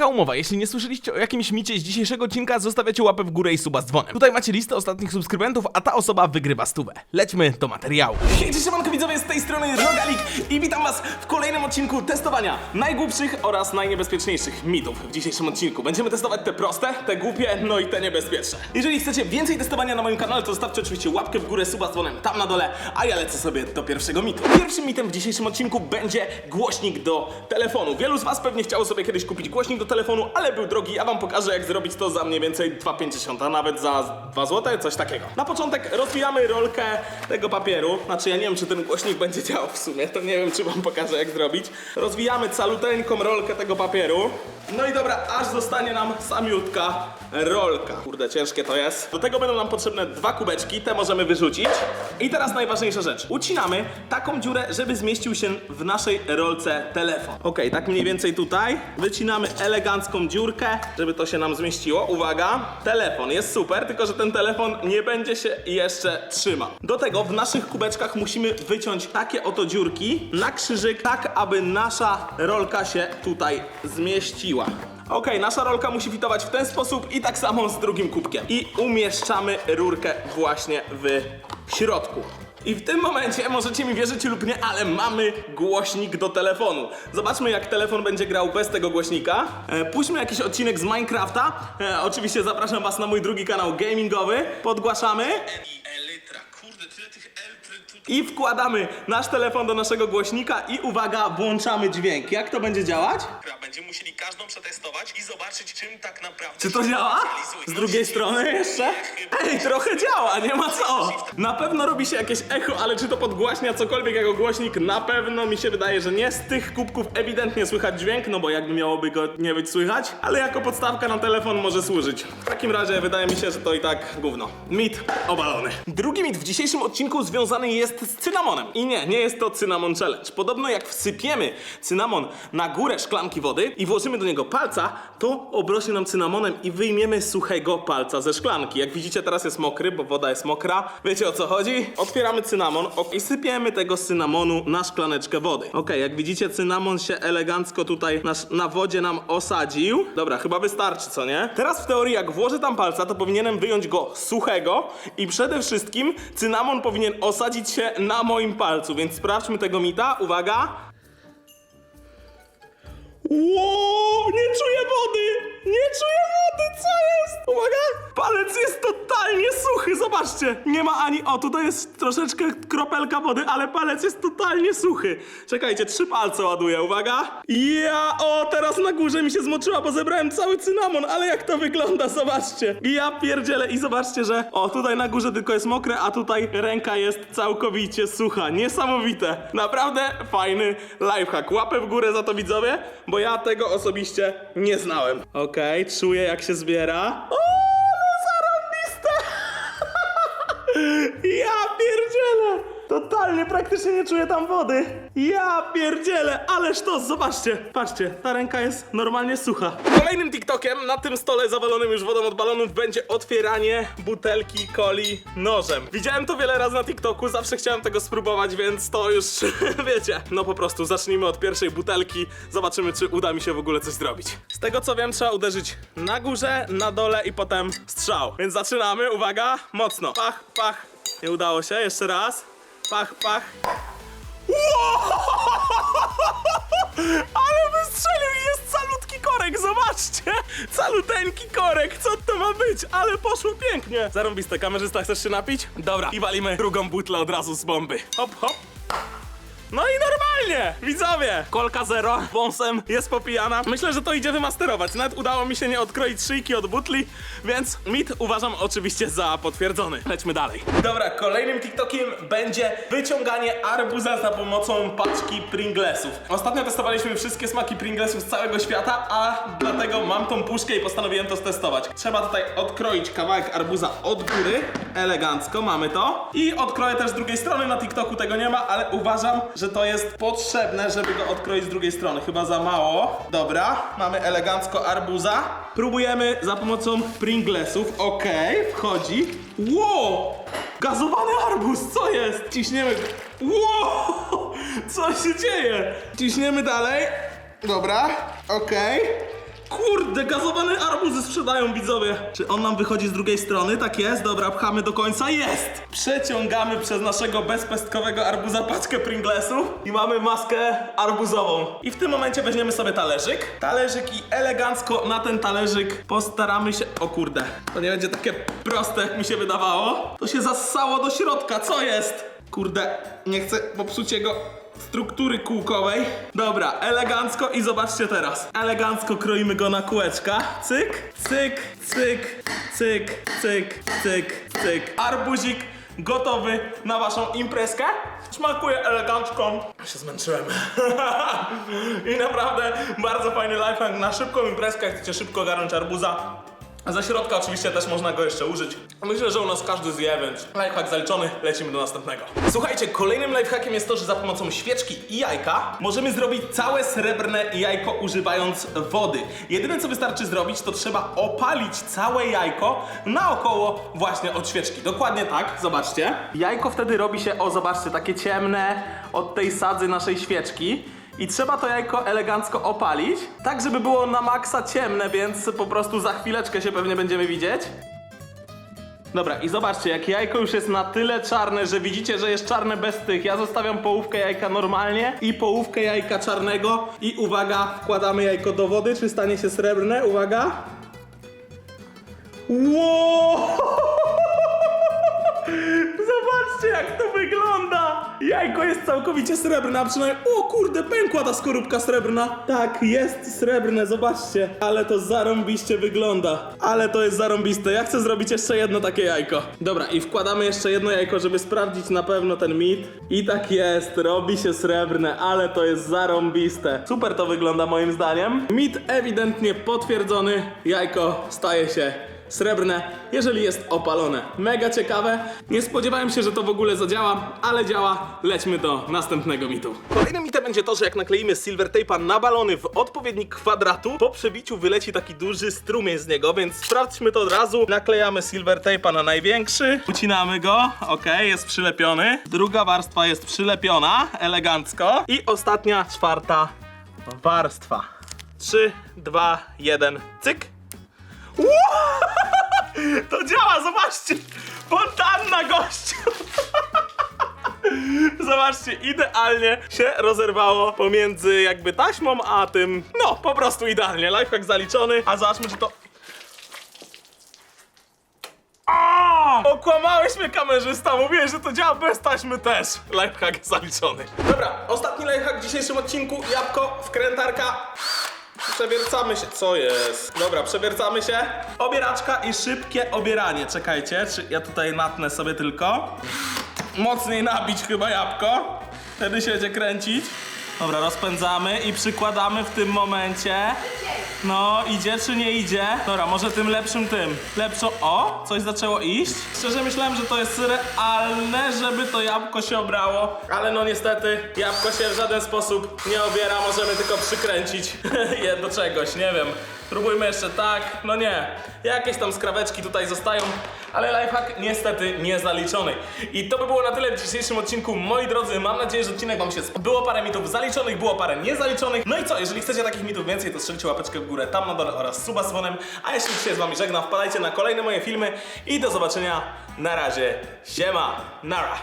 taka umowa, jeśli nie słyszeliście o jakimś micie z dzisiejszego odcinka, zostawiacie łapę w górę i suba z dzwonem. Tutaj macie listę ostatnich subskrybentów, a ta osoba wygrywa stówę. Lećmy do materiału. Hej, cześć siemanko widzowie, z tej strony Rogalik i witam was w kolejnym odcinku testowania najgłupszych oraz najniebezpieczniejszych mitów. W dzisiejszym odcinku będziemy testować te proste, te głupie, no i te niebezpieczne. Jeżeli chcecie więcej testowania na moim kanale, to zostawcie oczywiście łapkę w górę, suba z dzwonem tam na dole, a ja lecę sobie do pierwszego mitu. Pierwszym mitem w dzisiejszym odcinku będzie głośnik do telefonu. Wielu z was pewnie chciało sobie kiedyś kupić głośnik do telefonu, ale był drogi. Ja wam pokażę jak zrobić to za mniej więcej 2,50, a nawet za 2 zł, coś takiego. Na początek rozwijamy rolkę tego papieru. Znaczy ja nie wiem czy ten głośnik będzie działał w sumie, to nie wiem czy wam pokażę jak zrobić. Rozwijamy caluteńką rolkę tego papieru. No i dobra, aż zostanie nam samiutka rolka. Kurde, ciężkie to jest. Do tego będą nam potrzebne dwa kubeczki, te możemy wyrzucić. I teraz najważniejsza rzecz. Ucinamy taką dziurę, żeby zmieścił się w naszej rolce telefon. Ok, tak mniej więcej tutaj. Wycinamy elegancką dziurkę, żeby to się nam zmieściło. Uwaga, telefon jest super, tylko że ten telefon nie będzie się jeszcze trzymał. Do tego w naszych kubeczkach musimy wyciąć takie oto dziurki na krzyżyk, tak aby nasza rolka się tutaj zmieściła. Okej, nasza rolka musi fitować w ten sposób i tak samo z drugim kubkiem. I umieszczamy rurkę właśnie w środku. I w tym momencie, możecie mi wierzyć lub nie, ale mamy głośnik do telefonu. Zobaczmy jak telefon będzie grał bez tego głośnika. E, puśćmy jakiś odcinek z Minecrafta. E, oczywiście zapraszam was na mój drugi kanał gamingowy. Podgłaszamy. I Elytra. Kurde, tyle tych Eltry tutaj. I wkładamy nasz telefon do naszego głośnika i uwaga, włączamy dźwięk. Jak to będzie działać? Będziemy musieli każdą przetestować i zobaczyć, czym tak naprawdę Czy to się działa? realizuje. Z No, drugiej strony jeszcze? Ej, trochę działa, nie ma co. Na pewno robi się jakieś echo, ale czy to podgłaśnia cokolwiek jako głośnik? Na pewno mi się wydaje, że nie. Z tych kubków ewidentnie słychać dźwięk, no bo jakby miałoby go nie być słychać, ale jako podstawka na telefon może służyć. W takim razie wydaje mi się, że to i tak gówno. Mit obalony. Drugi mit w dzisiejszym odcinku związany jest z cynamonem. I nie, nie jest to cynamon challenge. Podobno jak wsypiemy cynamon na górę szklanki wody i włożymy do niego palca, to obrośnie nam cynamonem i wyjmiemy suchego palca ze szklanki. Jak widzicie teraz jest mokry, bo woda jest mokra. Wiecie o co chodzi? Otwieramy cynamon ok, i sypiemy tego cynamonu na szklaneczkę wody. Ok, jak widzicie cynamon się elegancko tutaj na, na wodzie nam osadził. Dobra, chyba wystarczy, co nie? Teraz w teorii jak włożę tam palca, to powinienem wyjąć go suchego i przede wszystkim cynamon powinien osadzić się na moim palcu, więc sprawdźmy tego mita. Uwaga. Ło, nie czuję wody! Nie czuję zobaczcie! Nie ma ani, o tutaj jest troszeczkę kropelka wody, ale palec jest totalnie suchy. Czekajcie, trzy palce ładuję, uwaga! Ja, o, teraz na górze mi się zmoczyła, bo zebrałem cały cynamon, ale jak to wygląda, zobaczcie! Ja pierdzielę i zobaczcie, że, o, tutaj na górze tylko jest mokre, a tutaj ręka jest całkowicie sucha. Niesamowite! Naprawdę fajny lifehack. Łapę w górę za to widzowie, bo ja tego osobiście nie znałem. Okej, czuję jak się zbiera. Ja pierdzielę! Totalnie, praktycznie nie czuję tam wody. Ja pierdzielę, ależ to, zobaczcie. Patrzcie, ta ręka jest normalnie sucha. Kolejnym TikTokiem na tym stole zawalonym już wodą od balonów będzie otwieranie butelki coli nożem. Widziałem to wiele razy na TikToku, zawsze chciałem tego spróbować, więc to już wiecie. No po prostu zacznijmy od pierwszej butelki, zobaczymy czy uda mi się w ogóle coś zrobić. Z tego co wiem trzeba uderzyć na górze, na dole i potem strzał. Więc zaczynamy, uwaga, mocno. Pach, pach. Nie udało się, jeszcze raz. Pach, pach. Ale wystrzelił i jest calutki korek, zobaczcie! Caluteńki korek, co to ma być? Ale poszło pięknie! Zarąbiste, kamerzysta, chcesz się napić? Dobra, i walimy drugą butlę od razu z bomby. Hop, hop. Normalnie! Widzowie! Kolka zero, wąsem, jest popijana. Myślę, że to idzie wymasterować. Nawet udało mi się nie odkroić szyjki od butli, więc mit uważam oczywiście za potwierdzony. Lećmy dalej. Dobra, kolejnym TikTokiem będzie wyciąganie arbuza za pomocą paczki Pringlesów. Ostatnio testowaliśmy wszystkie smaki Pringlesów z całego świata, a dlatego mam tą puszkę i postanowiłem to stestować. Trzeba tutaj odkroić kawałek arbuza od góry, elegancko, mamy to. I odkroję też z drugiej strony, na TikToku tego nie ma, ale uważam, że to jest potrzebne, żeby go odkroić z drugiej strony. Chyba za mało. Dobra, mamy elegancko arbuza. Próbujemy za pomocą Pringlesów. Okej, wchodzi. Wow! Gazowany arbuz, co jest? Ciśniemy. Wow! Co się dzieje? Ciśniemy dalej. Dobra, okej. Kur... Kurde, gazowane arbuzy sprzedają widzowie. Czy on nam wychodzi z drugiej strony? Tak jest, dobra, pchamy do końca. Jest! Przeciągamy przez naszego bezpestkowego arbuza paczkę Pringlesów i mamy maskę arbuzową. I w tym momencie weźmiemy sobie talerzyk. Talerzyk i elegancko na ten talerzyk postaramy się... O kurde, to nie będzie takie proste, jak mi się wydawało. To się zassało do środka, co jest? Kurde, nie chcę popsuć jego struktury kółkowej. Dobra, elegancko i zobaczcie teraz. Elegancko kroimy go na kółeczka. Cyk, cyk, cyk, cyk, cyk, cyk, cyk. Arbuzik gotowy na waszą imprezkę. Smakuje elegancko. Ja się zmęczyłem. I naprawdę bardzo fajny lifehack na szybką imprezkę, jak chcecie szybko garnąć arbuza. Za środka oczywiście też można go jeszcze użyć. Myślę, że u nas każdy zje, więc lifehack zaliczony, lecimy do następnego. Słuchajcie, kolejnym lifehackiem jest to, że za pomocą świeczki i jajka możemy zrobić całe srebrne jajko używając wody. Jedyne co wystarczy zrobić, to trzeba opalić całe jajko naokoło właśnie od świeczki. Dokładnie tak, zobaczcie. Jajko wtedy robi się, o zobaczcie, takie ciemne od tej sadzy naszej świeczki. I trzeba to jajko elegancko opalić, tak żeby było na maksa ciemne, więc po prostu za chwileczkę się pewnie będziemy widzieć. Dobra, i zobaczcie, jak jajko już jest na tyle czarne, że widzicie, że jest czarne bez tych. Ja zostawiam połówkę jajka normalnie i połówkę jajka czarnego. I uwaga, wkładamy jajko do wody, czy stanie się srebrne? Uwaga. Wow! Jak to wygląda! Jajko jest całkowicie srebrne, a przynajmniej... O kurde, pękła ta skorupka srebrna! Tak, jest srebrne, zobaczcie. Ale to zarąbiście wygląda. Ale to jest zarąbiste. Ja chcę zrobić jeszcze jedno takie jajko. Dobra, i wkładamy jeszcze jedno jajko, żeby sprawdzić na pewno ten mit. I tak jest, robi się srebrne, ale to jest zarąbiste. Super to wygląda moim zdaniem. Mit ewidentnie potwierdzony. Jajko staje się srebrne, jeżeli jest opalone. Mega ciekawe. Nie spodziewałem się, że to w ogóle zadziała, ale działa. Lećmy do następnego mitu. Kolejnym mitem będzie to, że jak nakleimy silver tape'a na balony w odpowiednik kwadratu, po przebiciu wyleci taki duży strumień z niego, więc sprawdźmy to od razu. Naklejamy silver tape'a na największy, ucinamy go, ok, jest przylepiony. Druga warstwa jest przylepiona, elegancko. I ostatnia, czwarta warstwa. 3, 2, 1, cyk. To działa, zobaczcie! Fontanna, gościu! Zobaczcie, idealnie się rozerwało pomiędzy jakby taśmą, a tym, no, po prostu idealnie. Lifehack zaliczony, a zobaczmy, czy to... A! Okłamałeś mnie kamerzysta, mówiłem, że to działa bez taśmy też. Lifehack zaliczony. Dobra, ostatni lifehack w dzisiejszym odcinku. Jabłko, wkrętarka. Przewiercamy się. Co jest? Dobra, przewiercamy się. Obieraczka i szybkie obieranie. Czekajcie, czy ja tutaj natnę sobie tylko. Mocniej nabić chyba jabłko. Wtedy się będzie kręcić. Dobra, rozpędzamy i przykładamy w tym momencie. No, idzie czy nie idzie? Dobra, może tym lepszym tym. Lepszą. O, coś zaczęło iść. Szczerze myślałem, że to jest realne, żeby to jabłko się obrało. Ale no niestety, jabłko się w żaden sposób nie obiera. Możemy tylko przykręcić je do czegoś, nie wiem. Spróbujmy jeszcze tak. No nie. Jakieś tam skraweczki tutaj zostają, ale lifehack niestety nie zaliczony. I to by było na tyle w dzisiejszym odcinku. Moi drodzy, mam nadzieję, że odcinek Wam się spodobał. Było parę mitów zaliczonych, było parę niezaliczonych. No i co, jeżeli chcecie takich mitów więcej, to strzelcie łapeczkę w górę tam na dole oraz suba z dzwonem. A jeśli się z Wami żegnam, wpadajcie na kolejne moje filmy i do zobaczenia. Na razie, siema, nara.